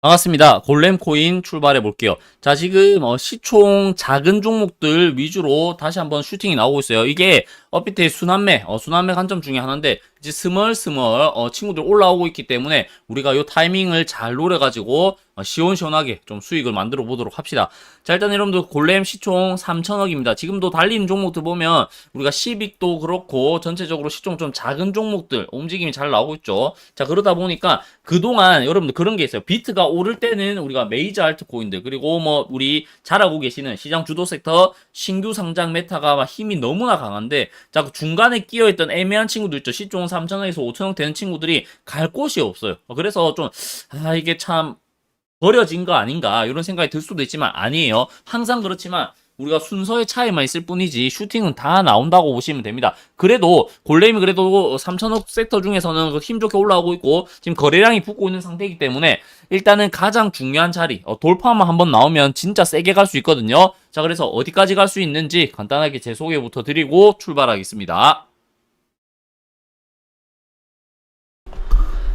반갑습니다. 골렘 코인 출발해 볼게요. 자, 지금 어, 시총 작은 종목들 위주로 다시 한번 슈팅이 나오고 있어요. 이게 업비트의 순환매, 어, 순환매 관점 중에 하나인데 이제 스멀 스멀 어, 친구들 올라오고 있기 때문에 우리가 요 타이밍을 잘 노려가지고 어, 시원시원하게 좀 수익을 만들어 보도록 합시다. 자, 일단 여러분들 골렘 시총 3천억입니다. 지금도 달리는 종목들 보면 우리가 시빅도 그렇고 전체적으로 시총 좀 작은 종목들 움직임이 잘 나오고 있죠. 자, 그러다 보니까 그동안 여러분들 그런 게 있어요. 비트가 오를 때는 우리가 메이저 알트 코인들 그리고 뭐 우리 잘하고 계시는 시장 주도 섹터 신규 상장 메타가 막 힘이 너무나 강한데 자, 그 중간에 끼어 있던 애매한 친구들 있죠. 시총 3천억에서 5천억 되는 친구들이 갈 곳이 없어요. 어, 그래서 좀 아, 이게 참 버려진 거 아닌가 이런 생각이 들 수도 있지만 아니에요. 항상 그렇지만 우리가 순서의 차이만 있을 뿐이지 슈팅은 다 나온다고 보시면 됩니다. 그래도 골렘이 그래도 3천억 섹터 중에서는 그힘 좋게 올라오고 있고 지금 거래량이 붙고 있는 상태이기 때문에 일단은 가장 중요한 자리 어, 돌파만 한번 나오면 진짜 세게 갈 수 있거든요. 자 그래서 어디까지 갈 수 있는지 간단하게 제 소개부터 드리고 출발하겠습니다.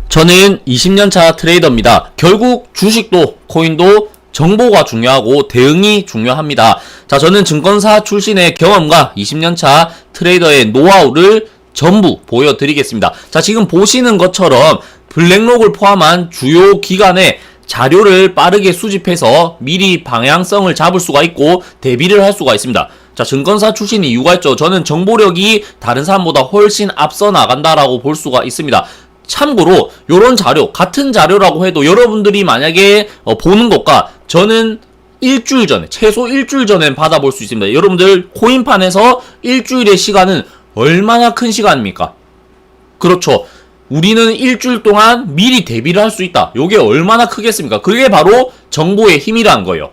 저는 20년차 트레이더입니다. 결국 주식도 코인도 정보가 중요하고 대응이 중요합니다. 자, 저는 증권사 출신의 경험과 20년차 트레이더의 노하우를 전부 보여드리겠습니다. 자, 지금 보시는 것처럼 블랙록을 포함한 주요 기관의 자료를 빠르게 수집해서 미리 방향성을 잡을 수가 있고 대비를 할 수가 있습니다. 자, 증권사 출신 이유가 있죠. 저는 정보력이 다른 사람보다 훨씬 앞서 나간다라고 볼 수가 있습니다. 참고로 요런 자료 같은 자료라고 해도 여러분들이 만약에 어, 보는 것과 저는 일주일 전에 최소 일주일 전에 받아볼 수 있습니다. 여러분들 코인판에서 일주일의 시간은 얼마나 큰 시간입니까? 그렇죠. 우리는 일주일 동안 미리 대비를 할 수 있다. 요게 얼마나 크겠습니까? 그게 바로 정보의 힘이라는 거예요.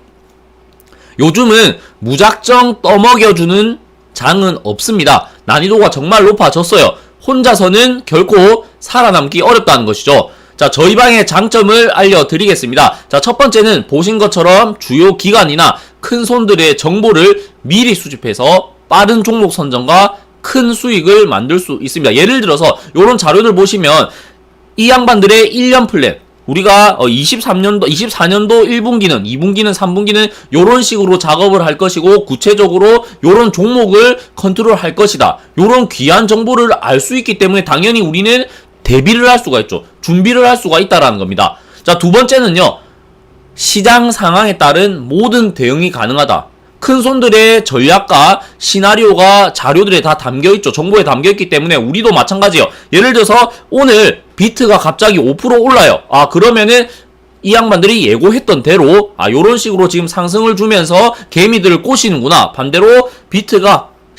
요즘은 무작정 떠먹여주는 장은 없습니다. 난이도가 정말 높아졌어요. 혼자서는 결코 살아남기 어렵다는 것이죠. 자, 저희 방의 장점을 알려드리겠습니다. 자, 첫 번째는 보신 것처럼 주요 기관이나 큰 손들의 정보를 미리 수집해서 빠른 종목 선정과 큰 수익을 만들 수 있습니다. 예를 들어서 이런 자료들 보시면 이 양반들의 1년 플랜 우리가 23년도, 24년도 1분기는, 2분기는, 3분기는 이런 식으로 작업을 할 것이고 구체적으로 이런 종목을 컨트롤 할 것이다. 이런 귀한 정보를 알 수 있기 때문에 당연히 우리는 대비를 할 수가 있죠. 준비를 할 수가 있다라는 겁니다. 자, 두 번째는요. 시장 상황에 따른 모든 대응이 가능하다. 큰 손들의 전략과 시나리오가 자료들에 다 담겨 있죠. 정보에 담겨 있기 때문에 우리도 마찬가지예요. 예를 들어서 오늘 비트가 갑자기 5% 올라요. 아, 그러면은 이 양반들이 예고했던 대로 아 요런 식으로 지금 상승을 주면서 개미들을 꼬시는구나. 반대로 비트가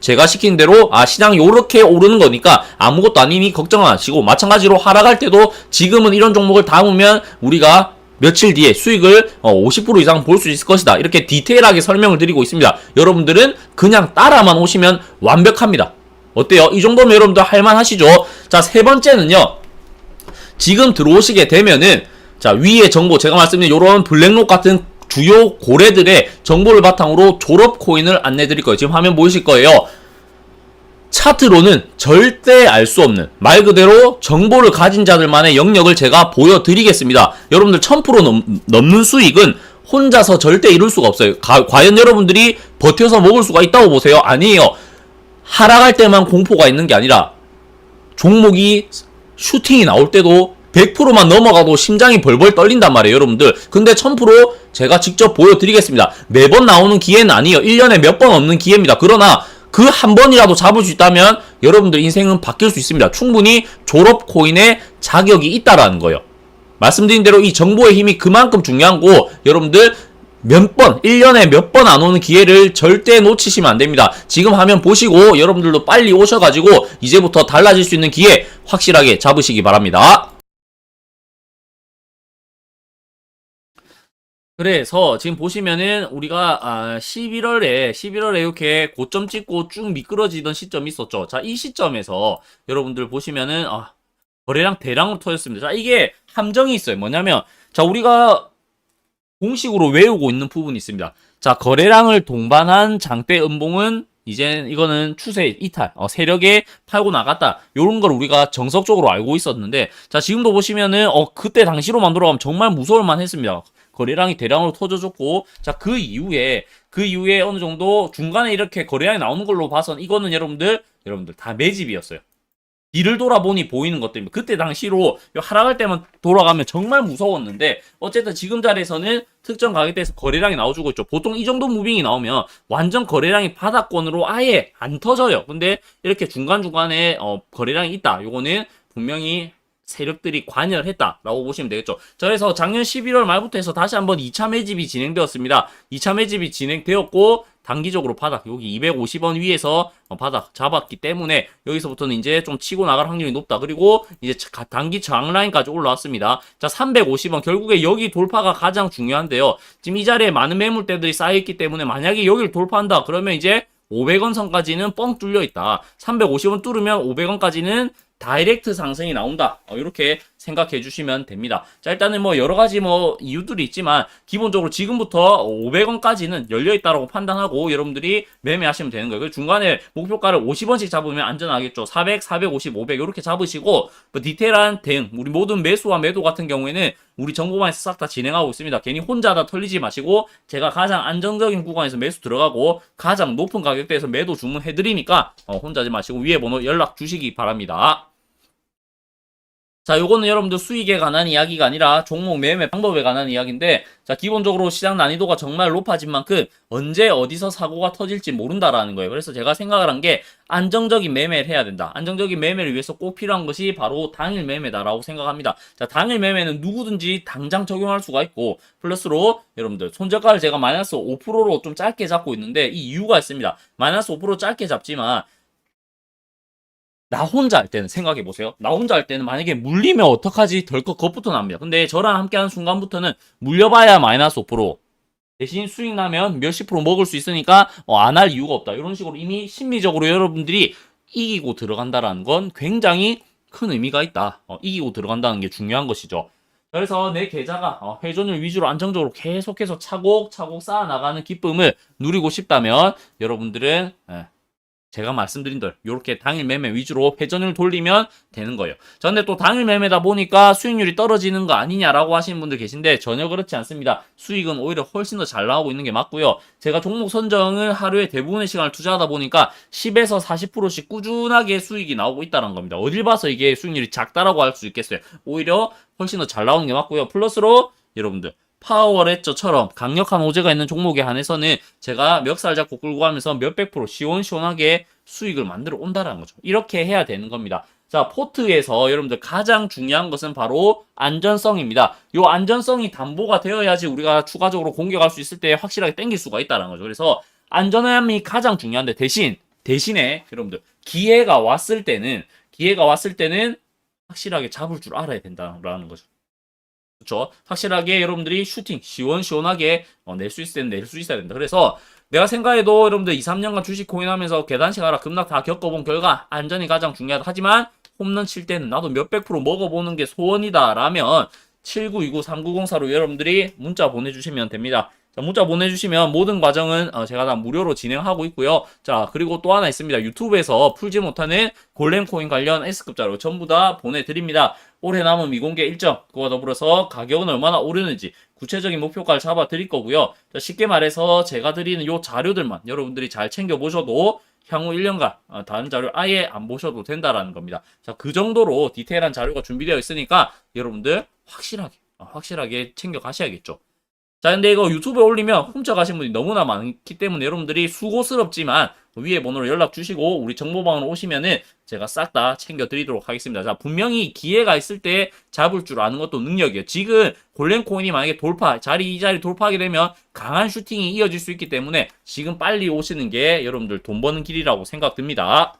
제가 시킨 대로 아 시장 요렇게 오르는 거니까 아무것도 아니니 걱정 안 하시고 마찬가지로 하락할 때도 지금은 이런 종목을 담으면 우리가 며칠 뒤에 수익을 어50% 이상 볼 수 있을 것이다. 이렇게 디테일하게 설명을 드리고 있습니다. 여러분들은 그냥 따라만 오시면 완벽합니다. 어때요? 이 정도면 여러분들 할만하시죠? 자, 세 번째는요. 지금 들어오시게 되면은 자, 위에 정보 제가 말씀드린 요런 블랙록 같은 주요 고래들의 정보를 바탕으로 졸업 코인을 안내 드릴 거예요. 지금 화면 보이실 거예요. 차트로는 절대 알 수 없는 말 그대로 정보를 가진 자들만의 영역을 제가 보여드리겠습니다. 여러분들 1000% 넘, 넘는 수익은 혼자서 절대 이룰 수가 없어요. 가, 과연 여러분들이 버텨서 먹을 수가 있다고 보세요? 아니에요. 하락할 때만 공포가 있는 게 아니라 종목이 슈팅이 나올 때도 100%만 넘어가도 심장이 벌벌 떨린단 말이에요, 여러분들. 근데 1000% 제가 직접 보여드리겠습니다. 매번 나오는 기회는 아니에요. 1년에 몇 번 없는 기회입니다. 그러나 그 한 번이라도 잡을 수 있다면 여러분들 인생은 바뀔 수 있습니다. 충분히 졸업 코인의 자격이 있다라는 거예요. 말씀드린 대로 이 정보의 힘이 그만큼 중요한 거 여러분들 몇 번, 1년에 몇 번 안 오는 기회를 절대 놓치시면 안 됩니다. 지금 화면 보시고 여러분들도 빨리 오셔가지고 이제부터 달라질 수 있는 기회 확실하게 잡으시기 바랍니다. 그래서 지금 보시면은 우리가 아 11월에 11월에 이렇게 고점 찍고 쭉 미끄러지던 시점이 있었죠. 자, 이 시점에서 여러분들 보시면은 아 거래량 대량으로 터졌습니다. 자, 이게 함정이 있어요. 뭐냐면 자, 우리가 공식으로 외우고 있는 부분이 있습니다. 자, 거래량을 동반한 장대 음봉은 이제 이거는 추세 이탈, 어, 세력에 팔고 나갔다. 요런 걸 우리가 정석적으로 알고 있었는데, 자, 지금도 보시면은, 어, 그때 당시로만 돌아가면 정말 무서울만 했습니다. 거래량이 대량으로 터져줬고, 자, 그 이후에, 그 이후에 어느 정도 중간에 이렇게 거래량이 나오는 걸로 봐선 이거는 여러분들, 여러분들 다 매집이었어요. 뒤를 돌아보니 보이는 것들입니다. 그때 당시로 요 하락할 때만 돌아가면 정말 무서웠는데 어쨌든 지금 자리에서는 특정 가격대에서 거래량이 나와주고 있죠. 보통 이 정도 무빙이 나오면 완전 거래량이 바닥권으로 아예 안 터져요. 근데 이렇게 중간중간에 어, 거래량이 있다. 요거는 분명히 세력들이 관여를 했다라고 보시면 되겠죠. 자, 그래서 작년 11월 말부터 해서 다시 한번 2차 매집이 진행되었습니다. 2차 매집이 진행되었고 단기적으로 바닥 여기 250원 위에서 어, 바닥 잡았기 때문에 여기서부터는 이제 좀 치고 나갈 확률이 높다. 그리고 이제 차- 단기 저항 라인까지 올라왔습니다. 자, 350원 결국에 여기 돌파가 가장 중요한데요. 지금 이 자리에 많은 매물대들이 쌓여 있기 때문에 만약에 여기를 돌파한다 그러면 이제 500원 선까지는 뻥 뚫려 있다. 350원 뚫으면 500원까지는 다이렉트 상승이 나온다. 어, 이렇게 생각해 주시면 됩니다. 자, 일단은 뭐 여러 가지 뭐 이유들이 있지만 기본적으로 지금부터 500원까지는 열려 있다라고 판단하고 여러분들이 매매하시면 되는 거예요. 그리고 중간에 목표가를 50원씩 잡으면 안전하겠죠. 400, 450, 500 이렇게 잡으시고 뭐 디테일한 대응, 우리 모든 매수와 매도 같은 경우에는 우리 정보방에서 싹 다 진행하고 있습니다. 괜히 혼자 다 털리지 마시고 제가 가장 안정적인 구간에서 매수 들어가고 가장 높은 가격대에서 매도 주문해 드리니까 어, 혼자 하지 마시고 위에 번호 연락 주시기 바랍니다. 자, 요거는 여러분들 수익에 관한 이야기가 아니라 종목 매매 방법에 관한 이야기인데, 자, 기본적으로 시장 난이도가 정말 높아진 만큼 언제 어디서 사고가 터질지 모른다라는 거예요. 그래서 제가 생각을 한 게 안정적인 매매를 해야 된다. 안정적인 매매를 위해서 꼭 필요한 것이 바로 당일 매매다라고 생각합니다. 자, 당일 매매는 누구든지 당장 적용할 수가 있고, 플러스로 여러분들 손절가를 제가 마이너스 5%로 좀 짧게 잡고 있는데, 이 이유가 있습니다. 마이너스 5% 짧게 잡지만, 나 혼자 할 때는 생각해 보세요. 나 혼자 할 때는 만약에 물리면 어떡하지? 덜컥 겁부터 납니다. 근데 저랑 함께 하는 순간부터는 물려봐야 마이너스 5%. 대신 수익 나면 몇십 프로 먹을 수 있으니까 어, 안 할 이유가 없다. 이런 식으로 이미 심리적으로 여러분들이 이기고 들어간다라는 건 굉장히 큰 의미가 있다. 어, 이기고 들어간다는 게 중요한 것이죠. 그래서 내 계좌가 어, 회전율 위주로 안정적으로 계속해서 차곡차곡 쌓아나가는 기쁨을 누리고 싶다면 여러분들은 예, 제가 말씀드린 대로 이렇게 당일 매매 위주로 회전을 돌리면 되는 거예요. 자, 근데 또 당일 매매다 보니까 수익률이 떨어지는 거 아니냐라고 하시는 분들 계신데 전혀 그렇지 않습니다. 수익은 오히려 훨씬 더 잘 나오고 있는 게 맞고요. 제가 종목 선정을 하루에 대부분의 시간을 투자하다 보니까 10에서 40%씩 꾸준하게 수익이 나오고 있다는 겁니다. 어딜 봐서 이게 수익률이 작다라고 할 수 있겠어요. 오히려 훨씬 더 잘 나오는 게 맞고요. 플러스로 여러분들 파워레저처럼 강력한 호재가 있는 종목에 한해서는 제가 멱살 잡고 끌고 가면서 몇백 프로 시원시원하게 수익을 만들어 온다라는 거죠. 이렇게 해야 되는 겁니다. 자, 포트에서 여러분들 가장 중요한 것은 바로 안전성입니다. 이 안전성이 담보가 되어야지 우리가 추가적으로 공격할 수 있을 때 확실하게 땡길 수가 있다는 거죠. 그래서 안전함이 가장 중요한데 대신 대신에 여러분들 기회가 왔을 때는 기회가 왔을 때는 확실하게 잡을 줄 알아야 된다라는 거죠. 그렇죠. 확실하게 여러분들이 슈팅 시원시원하게 어, 낼수 있을 때는 낼 수 있어야 된다. 그래서 내가 생각해도 여러분들 2, 3년간 주식 고민하면서 계단식 하라 급락 다 겪어본 결과 안전이 가장 중요하다. 하지만 홈런 칠 때는 나도 몇백 프로 먹어보는 게 소원이다. 라면 7929-3904로 여러분들이 문자 보내주시면 됩니다. 자, 문자 보내주시면 모든 과정은 어, 제가 다 무료로 진행하고 있고요. 자, 그리고 또 하나 있습니다. 유튜브에서 풀지 못하는 골렘코인 관련 S급 자료 전부 다 보내드립니다. 올해 남은 미공개 일정, 그와 더불어서 가격은 얼마나 오르는지 구체적인 목표가를 잡아 드릴 거고요. 자, 쉽게 말해서 제가 드리는 요 자료들만 여러분들이 잘 챙겨보셔도 향후 1년간 어, 다른 자료 아예 안 보셔도 된다라는 겁니다. 자, 그 정도로 디테일한 자료가 준비되어 있으니까 여러분들 확실하게, 어, 확실하게 챙겨 가셔야겠죠. 자, 근데 이거 유튜브에 올리면 훔쳐가신 분이 너무나 많기 때문에 여러분들이 수고스럽지만 위에 번호로 연락 주시고 우리 정보방으로 오시면은 제가 싹 다 챙겨 드리도록 하겠습니다. 자, 분명히 기회가 있을 때 잡을 줄 아는 것도 능력이에요. 지금 골렘코인이 만약에 돌파, 자리 이 자리 돌파하게 되면 강한 슈팅이 이어질 수 있기 때문에 지금 빨리 오시는 게 여러분들 돈 버는 길이라고 생각됩니다.